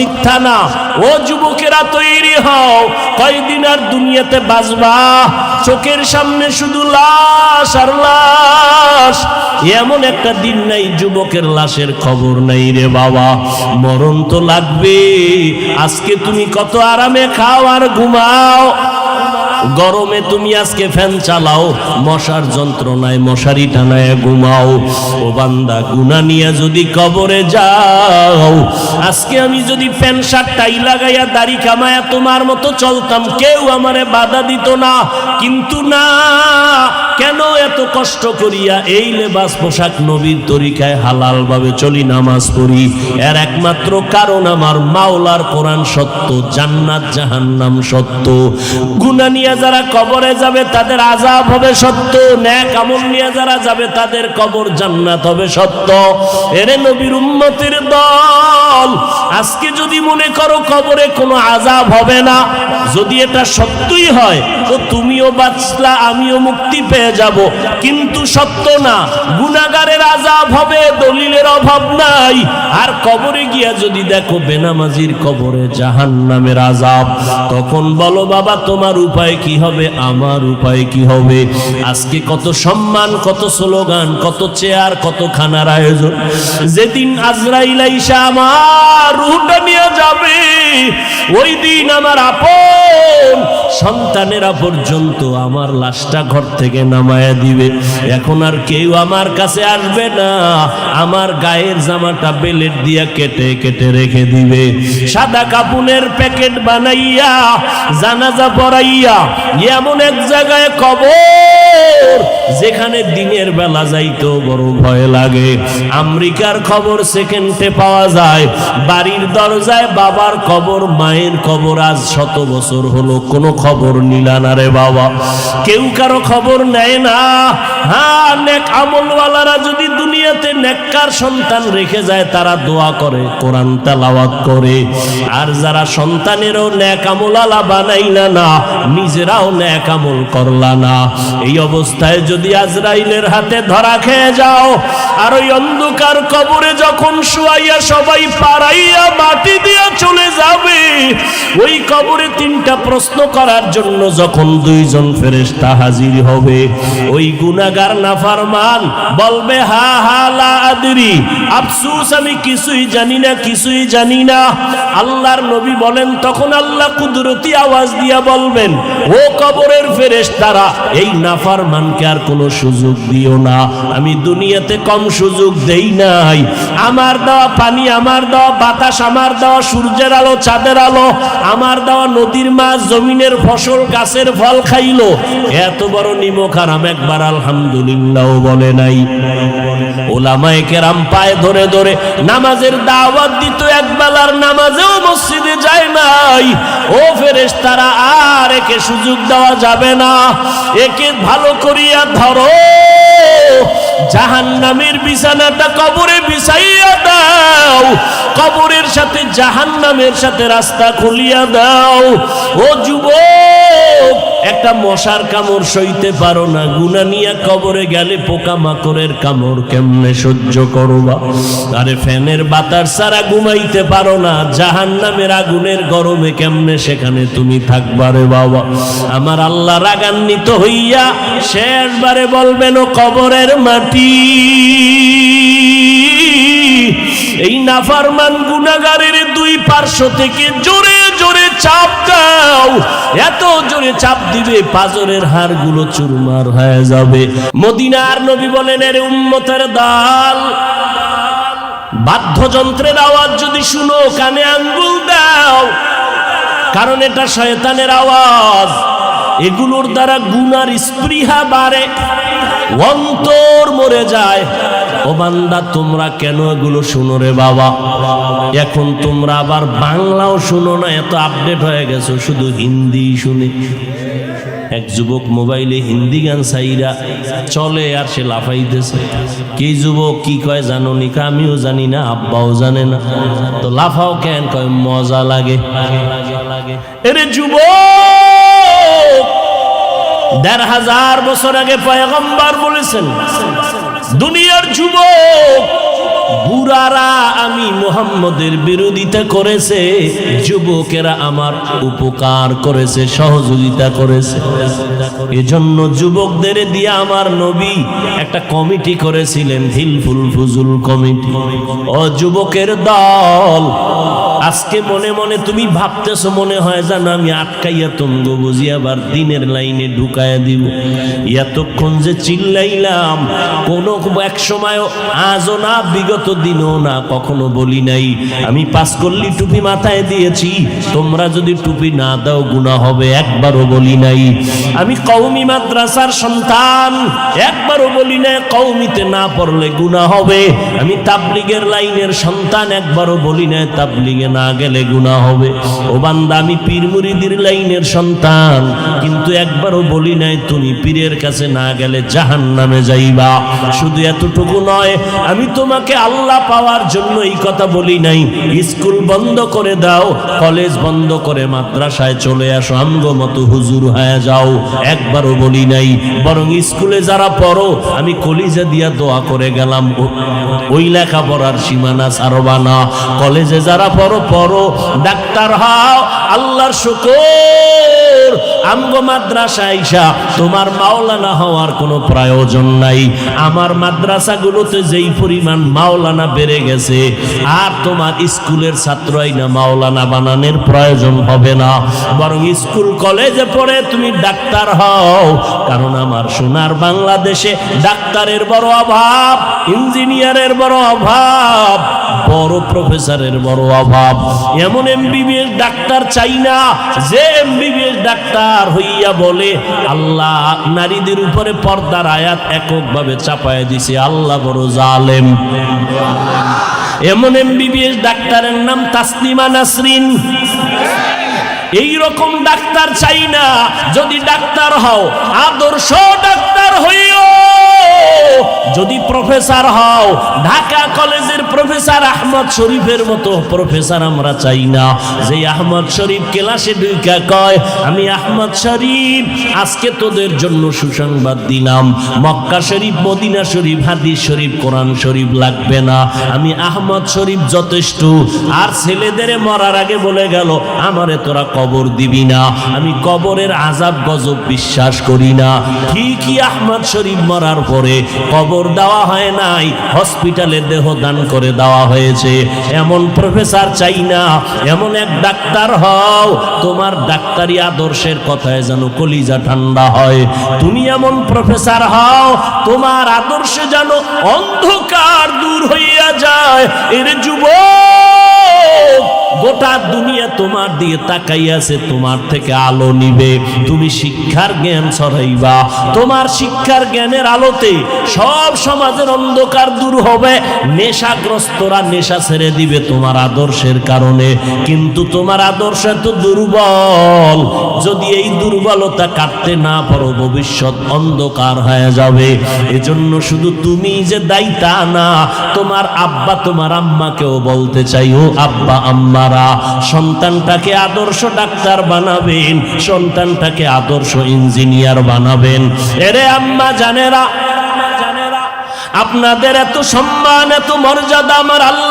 মিথ্যা না। ও যুবকেরা তৈরি হও। কয়দিন আর দুনিয়াতে বাঁচবা? চোখের সামনে শুধু লাশ আর লাশ। এমন একটা দিন নাই, যুবকের লাশের খবর নাই রে বাবা। মরণ তো লাগবে আজকে তুমি কত আরামে খাও আর ঘুমাও। গরমে তুমি আজকে ফ্যান চালাও, মশার যন্ত্রণায়, মশারি টানায় ঘুমাও। ও বান্দা গুনা নিয়ে যদি কবরে যাও, আজকে আমি যদি প্যান্ট শার্ট টাই লাগাইয়া দাড়ি কামায়া তোমার মতো চলতাম, কেউ আমারে বাধা দিত না। কিন্তু না, কেন এত কষ্ট করিয়া এই লেবাস পোশাক নবীর তরিকায় হালাল ভাবে চলি নামাজ পড়ি? এর একমাত্র কারণ আমার মাওলার কোরআন সত্য, জান্নাত জাহান্নাম সত্য। গুনা নিয়ে যারা কবরে যাবে, তাদের আজাব হবে সত্য ন্যাক আমল নিয়ে যারা যাবে, তাদের কবর জান্নাত হবে সত্য। এরে নবীর উম্মতের দল, আজকে যদি মনে করো কবরে কোনো আজাব হবে না, যদি এটা সত্যই হয়, তো তুমিও বাঁচলা, আমিও মুক্তি পেয়ে যাব। কিন্তু সত্য না গুনাগারের আজাব হবে, দলিলের অভাব নাই। আর কবরে গিয়া যদি দেখো বেনামাজির কবরে জাহান নামের আজাব তখন বলো, বাবা, তোমার উপায় কি হবে? আমার উপায় কি হবে? আজকে কত সম্মান, কত স্লোগান, কত চেয়ার, কত খানার আয়োজন। যেদিন আজরাইল আইসা আমার নিয়ে যাবে, ওই দিন আমার আপন সন্তানেরা পর্যন্ত আমার লাশটা ঘর থেকে নামায়া দিবে। এখন আর কেউ আমার কাছে আসবে না। আমার গায়ের জামাটা বেলেট দিয়া কেটে কেটে রেখে দিবে। সাদা কাপুনের প্যাকেট বানাইয়া, জানাজা পড়াইয়া এমন এক জায়গায় কবর। যেখানে দিনের বেলা যাইতো বড় ভয় লাগে। আমেরিকার খবর সেকেন্ডে পাওয়া যায়, বাড়ির দরজায় বাবার কবর, মায়ের কবর আজ শত বছর হলো, কোনো খবর নিলা না রে বাবা। কেউ কারও খবর নেয় না। হ্যাঁ নেক আমলওয়ালারা যদি দুনিয়াতে নেককার সন্তান রেখে যায়, তারা দোয়া করে, কোরআন তেলাওয়াত করে। আর যারা সন্তানেরও নেক আমলালা বানাইলা না, নিজেরাও নেক আমল করলা না। এই অবস্থায় যদি আজরাইলের হাতে ধরা খেয়ে যাও, আর ওই অন্ধকার কবরে যখন শুয়াইয়া সবাই পাড়াইয়া মাটি দিয়া চলে যাবে, ওই কবরে তিনটা প্রশ্ন করার জন্য যখন দুইজন ফেরেশতা হাজির হবে, ওই গুনাগার নাফারমান বলবে, হা হা, লা আদরি, আফসুস, আমি কিছুই জানি না, কিছুই জানি না। আল্লাহর নবী বলেন, তখন আল্লাহ কুদরতি আওয়াজ দিয়া বলবেন, ও কবরের ফেরেশতারা, এই নাফারমানকে আর কোনো সুযোগ দিও না। আমি দুনিয়াতে কম সুযোগ দেই নাই। আমার দেওয়া পানি, আমার দেওয়া বাতাস, আমার দেওয়া সূর্যের আলো, চাঁদের আলো, আমার দেওয়া নদীর মাছ, জমিনের ফসল, গাছের ফল খাইলো। এত বড় নিমক হারাম একবার আলহামদুলিল্লাহ বলে নাই। ওলামায়ে কেরাম পায়ে ধরে ধরে নামাজের দাওয়াত দিত, একবেলার নামাজেও মসজিদে যায় নাই। ও ফেরেস্তারা তারা আর একে সুযোগ দেওয়া যাবে না। একে ভালো করিয়া ধরো। জাহান নামের বিছানাটা কবরে বিছাইয়া দাও। কবরের সাথে জাহান নামের সাথে রাস্তা খুলিয়া দাও। ও যুবক একটা মশার কামড় সইতে পারো না। গুনা নিয়ে কবরে গেলে পোকা মাকড়ের কামড় কেমনে সহ্য করবা? আরে ফ্যানের বাতাস ছাড়া ঘুমাইতে পারো না। জাহান নামের আগুনের গরমে কেমনে সেখানে তুমি থাকবারে বাবা? আমার আল্লাহ রাগান্বিত হইয়া শেষবারে বলবেন, ও কবরের মাটি, এই নাফারমান গুনাগারের দুই পার্শ্ব থেকে জোরে জোরে চাপ দাও। এত জোরে চাপ দিবে, পাজরের হাড়গুলো চুরমার হয়ে যাবে। মদিনার নবী বলেন, এর উম্মতের দাল। বাদ্যযন্ত্রের আওয়াজ যদি শুনো, কানে আঙ্গুল দাও। কারণ এটা শয়তানের আওয়াজ। এগুলোর দ্বারা গুনার স্পৃহা বাড়ে, অন্তর মরে যায়। ও বান্দা, তোমরা কেন এগুলো শুনো রে বাবা? এখন তোমরা আবার বাংলাও শুনো না, এত আপডেট হয়ে গেছো, শুধু হিন্দি শুনে। এক যুবক মোবাইলে হিন্দি গান সাইরা চলে আর সে লাফাইতেছে। কি যুবক, কি কয় জানো নি? আমিও জানি না, আব্বাও জানে না। তো লাফাও কেন? কয়, মজা লাগে। এরে যুবক! দেড় হাজার বছর আগে পয়গম্বর বলেছেন, দুনিয়ার যুবক, বুড়ারা আমি মোহাম্মদের বিরোধিতা করেছে, যুবকেরা আমার উপকার করেছে, সহযোগিতা করেছে। এজন্য যুবকদের দিয়ে আমার নবী একটা কমিটি করেছিলেন হিলফুল ফুজুল কমিটি। ও যুবকের দল আজকে মনে মনে তুমি ভাবতেছো, মনে হয় জানো আমি আটকাইয়া তঙ্গ বুঝি, আবার দিনের লাইনে ঢুকাইয়া দিব। এতক্ষণ যে চিল্লাইলাম, কোনো এক সময় আজও না, বিগত দিনও না, কখনো বলি নাই। আমি পাস করলি টুপি মাথায় দিয়েছি, তোমরা যদি টুপি না দাও গুণা হবে, একবারও বলি নাই। আমি কৌমি মাদ্রাসার সন্তান, একবারও বলি না কৌমিতে না পড়লে গুণা হবে। আমি তাবলিগের লাইনের সন্তান, একবারও বলি না তাবলিগে না গেলে গুণা হবে। ও বান্দা, আমি পীর মুরিদির লাইনের সন্তান, কিন্তু একবারও বলি নাই, তুমি পীরের কাছে না গেলে জাহান নামে যাইবা। শুধু এতটুকু নয়, আমি তোমাকে আল্লাহ পাওয়ার জন্য এই কথা বলি নাই। স্কুল বন্ধ করে দাও, কলেজ বন্ধ করে মাদ্রাসায় চলে আসো। আমগো মতো হুজুর হয়ে যাও। একবারও বলি নাই, বরং স্কুলে যারা পড়ো, আমি কলিজা দিয়া দোয়া করে গেলাম। ওই লেখাপড়ার সীমানা ছাড়বা না। কলেজে যারা পড়ো পড়ো ডাক্তার হও, আল্লাহর শুকর। আমগো মাদ্রাসা আইসা, তোমার মাওলানা হওয়ার কোনো প্রয়োজন নাই। আমার মাদ্রাসাগুলোতে যেই পরিমাণ মাওলানা বেড়ে গেছে, আর তোমার স্কুলের ছাত্রই না মাওলানা বানানোর প্রয়োজন হবে না। বরং স্কুল কলেজে পড়ে তুমি ডাক্তার হও। কারণ আমার সোনার বাংলাদেশে ডাক্তারের বড় অভাব, ইঞ্জিনিয়ারের বড় অভাব বড় প্রফেসরের বড় অভাব। এমন এমবিবিএস ডাক্তার চাই না, যে এমবিবিএস ডাক্তার হইয়া বলে, আল্লাহ নারীদের উপরে পর্দার আয়াত এককভাবে চাপায় দিছে, আল্লাহ বড় জালেম। এমন এমবিবিএস ডাক্তারের নাম তাসলিমা নাসরিন। এই রকম ডাক্তার চাই না, যদি ডাক্তার হও, আদর্শ ডাক্তার হইও যদি প্রফেসর হও, ঢাকা কলেজের প্রফেসর আহমদ শরীফের মতো প্রফেসর আমরা চাই না। যে আহমদ শরীফ ক্লাসে ঢুকা কয়, আমি আহমদ শরীফ, আজকে তোদের জন্য সুসংবাদ দিলাম। মক্কা শরীফ, মদিনা শরীফ, হাদিস শরীফ, কোরআন শরীফ লাগবে না। আমি আহমদ শরীফ যথেষ্ট। আর ছেলেদের মরার আগে বলে গেল, আমারে তোরা কবর দিবি না। আমি কবরের আজাব গজব বিশ্বাস করি না। ঠিকই আহমদ শরীফ মরার পরে কবর দেওয়া হয় নাই, হসপিটালে দেহ দান করে দেওয়া হয়েছে। এমন প্রফেসর চাই না, এমন এক ডাক্তার হও, তোমার ডাক্তারি আদর্শের কথায় যেন কলিজা ঠান্ডা হয়। তুমি এমন প্রফেসর হও, তোমার আদর্শে যেন অন্ধকার দূর হইয়া যায়। এর যুবক গোটা দুনিয়া তোমার দিয়ে তাকাইয়াছে তোমার থেকে আলো নিবে। তুমি শিক্ষার জ্ঞান ছড়াইবা। তোমার শিক্ষার জ্ঞানের আলোতে সব সমাজের অন্ধকার দূর হবে। নেশাগ্রস্তরা নেশা ছেড়ে দিবে তোমার আদর্শের কারণে। কিন্তু তোমার আদর্শ এত দুর্বল, যদি এই দুর্বলতা কাটতে না পারো, ভবিষ্যৎ অন্ধকার হয়ে যাবে। এজন্য শুধু তুমি যে দায়ী না, তোমার আব্বা, তোমার আম্মাকেও বলতে চাই, ও আব্বা আম্মারা সন্তানটাকে আদর্শ ডাক্তার বানাবেন, সন্তানটাকে আদর্শ ইঞ্জিনিয়ার বানাবেন। এরে আম্মা জানেরা, আপনাদের এত সম্মান, এত মর্যাদা আমার আল্লাহ